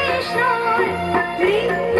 Krishna